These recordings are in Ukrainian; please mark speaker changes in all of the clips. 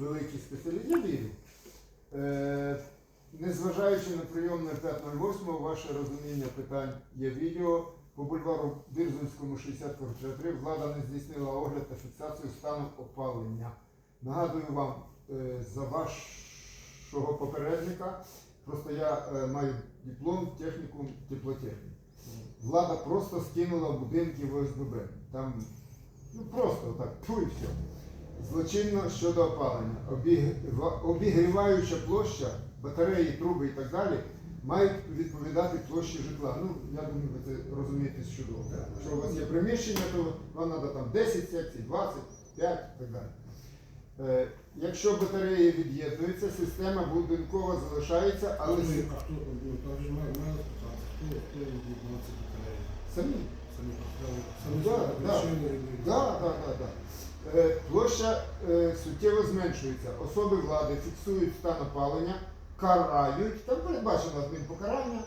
Speaker 1: великі спеціалісти, я. Е, незважаючи на прийомне 5.08, ваше розуміння питань є відео. По бульвару Бірзунському 60 3 влада не здійснила огляд та фіксацію стану опалення. Нагадую вам е, за вашого попередника, просто я е, маю диплом технікум теплотехніки. Влада просто скинула будинки в ОСББ. Там ну просто так, і все. Злочинно щодо опалення. Обігріваюча площа, батареї, труби і так далі мають відповідати площі житла. Ну, я думаю, ви це розумієте чудово. Якщо у вас є приміщення, то вам треба там 10 секцій, 20, 5 і так далі. Е, якщо батареї від'єднуються, система будинкова залишається, але с-
Speaker 2: а хто ну, там же має має спитати, хто хто відбувається батареї?
Speaker 1: самі.
Speaker 2: Самі поставили, самі
Speaker 1: Да,
Speaker 2: себе
Speaker 1: да.
Speaker 2: причини і-
Speaker 1: Да, да, да, да. Е, Площа е, суттєво зменшується. Особи влади фіксують стан опалення, карають, там передбачено адмінпокарання,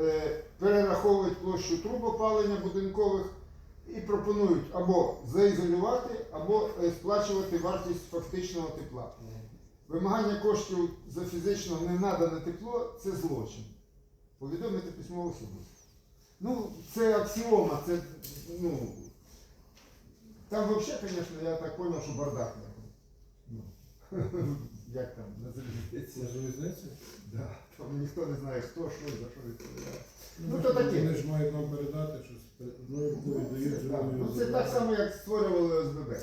Speaker 1: е, перераховують площу труб опалення будинкових і пропонують або заізолювати, або сплачувати вартість фактичного тепла. Вимагання коштів за фізично не надане тепло це злочин. Повідомити письмово суду. Ну, це аксіома, це ну. Там взагалі, звісно, я так зрозумів, що бардак. Ну, як там на
Speaker 2: Це
Speaker 1: залізниці.
Speaker 2: залізниця?
Speaker 1: Да. Там ніхто не знає, хто, що, за що відповідає. Ну,
Speaker 2: вони
Speaker 1: то
Speaker 2: ж-
Speaker 1: таке.
Speaker 2: Вони ж мають нам передати, що з одною
Speaker 1: Ну,
Speaker 2: дають,
Speaker 1: це,
Speaker 2: з
Speaker 1: так. ну, це так само, як створювали ОСББ.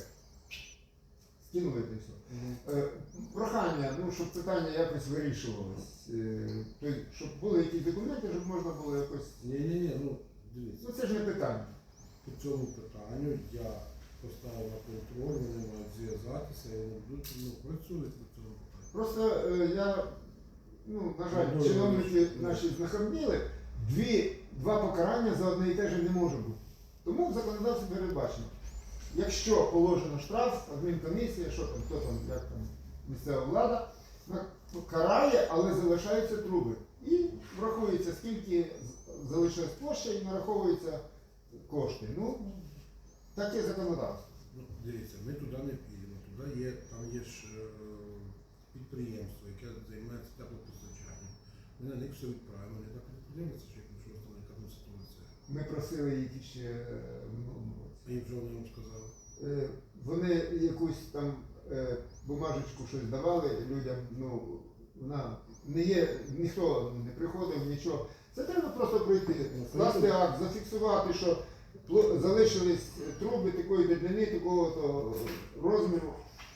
Speaker 1: Скинули і все. Е, Прохання, ну, щоб питання якось вирішувалось. Е, щоб були якісь документи, щоб можна було якось.
Speaker 2: Ні-ні-ні, ну дивіться.
Speaker 1: Ну це ж не питання.
Speaker 2: По цьому питанню я поставив на контроль, вони мають зв'язатися і вони будуть ну, працюють по цьому питанню.
Speaker 1: Просто е, я, ну, на жаль,
Speaker 2: Ну,
Speaker 1: чиновники наші знахабніли, дві, два покарання за одне і те ж не може бути. Тому в законодавстві передбачено. Якщо положено штраф, адмінкомісія, що там, хто там, як там, місцева влада, вона карає, але залишаються труби. І врахується, скільки з- залишилась площа і нараховуються кошти. Ну, таке законодавство.
Speaker 2: Ну, дивіться, ми туди не підемо. Туди є, там є ж е, підприємство, яке займається теплопостачанням. Ми на них все відправимо, вони так не подивляться, що якщо там яка там ситуація.
Speaker 1: Ми просили їх ще е, в минулому році.
Speaker 2: І що вони вам сказали?
Speaker 1: Е, Вони якусь там е, бумажечку щось давали людям, ну вона не є, ніхто не приходив, нічого. Це треба просто пройти, скласти акт, зафіксувати, що залишились труби такої дебляни, такого розміру.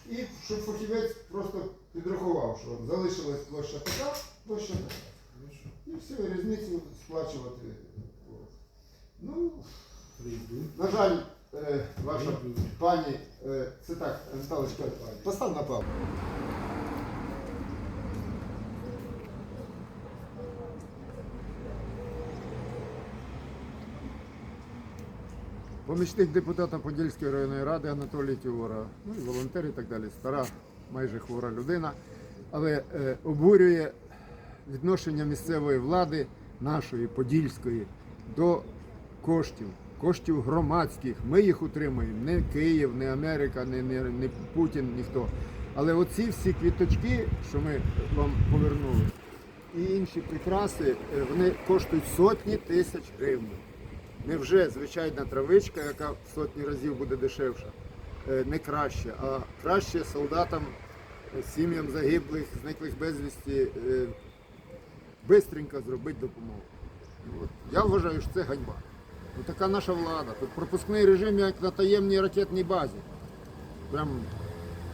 Speaker 1: І щоб фахівець просто підрахував, що залишилась площа така, площа така. І все, різницю сплачувати. Ну, на жаль, е, ваша. Пані, е, це так, Наталочка, постав на паузу. Помічник депутата Подільської районної ради Анатолій Тівора, ну і волонтер і так далі. Стара, майже хвора людина, але е, обурює відношення місцевої влади, нашої подільської, до коштів, коштів громадських. Ми їх утримуємо. Не Київ, не Америка, не, не, не Путін, ніхто. Але оці всі квіточки, що ми вам повернули, і інші прикраси, е, вони коштують сотні тисяч гривень. Невже звичайна травичка, яка в сотні разів буде дешевша, е, не краще, а краще солдатам, е, сім'ям загиблих, зниклих безвісті, е, бистренько зробити допомогу. От. Я вважаю, що це ганьба. Ну, така наша влада. Тут пропускний режим, як на таємній ракетній базі. Прям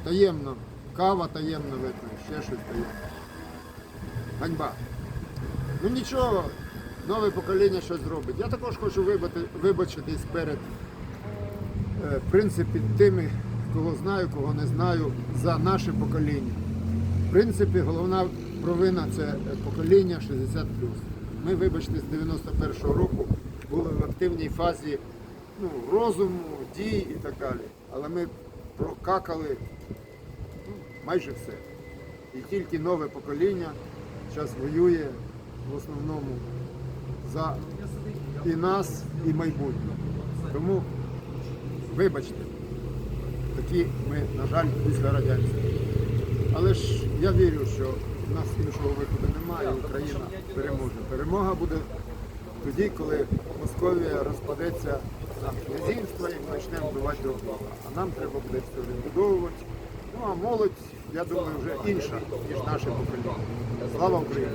Speaker 1: таємно. Кава видно, ще щось таємно. Ганьба. Ну нічого, нове покоління щось зробить. Я також хочу вибати, вибачитись перед е, в принципі, тими, кого знаю, кого не знаю, за наше покоління. В принципі, головна провина це покоління 60 Ми, вибачте, з 91-го року були в активній фазі ну, розуму, дій і так далі. Але ми прокакали ну, майже все. І тільки нове покоління зараз воює в основному за і нас, і майбутнє. Тому, вибачте, такі ми, на жаль, після радянських. я вірю, що в нас іншого виходу немає, Україна переможе. Перемога буде тоді, коли Московія розпадеться на князівство і ми почнемо вбивати друг. А нам треба буде все відбудовувати. Ну а молодь, я думаю, вже інша, ніж наше покоління. Слава Україні!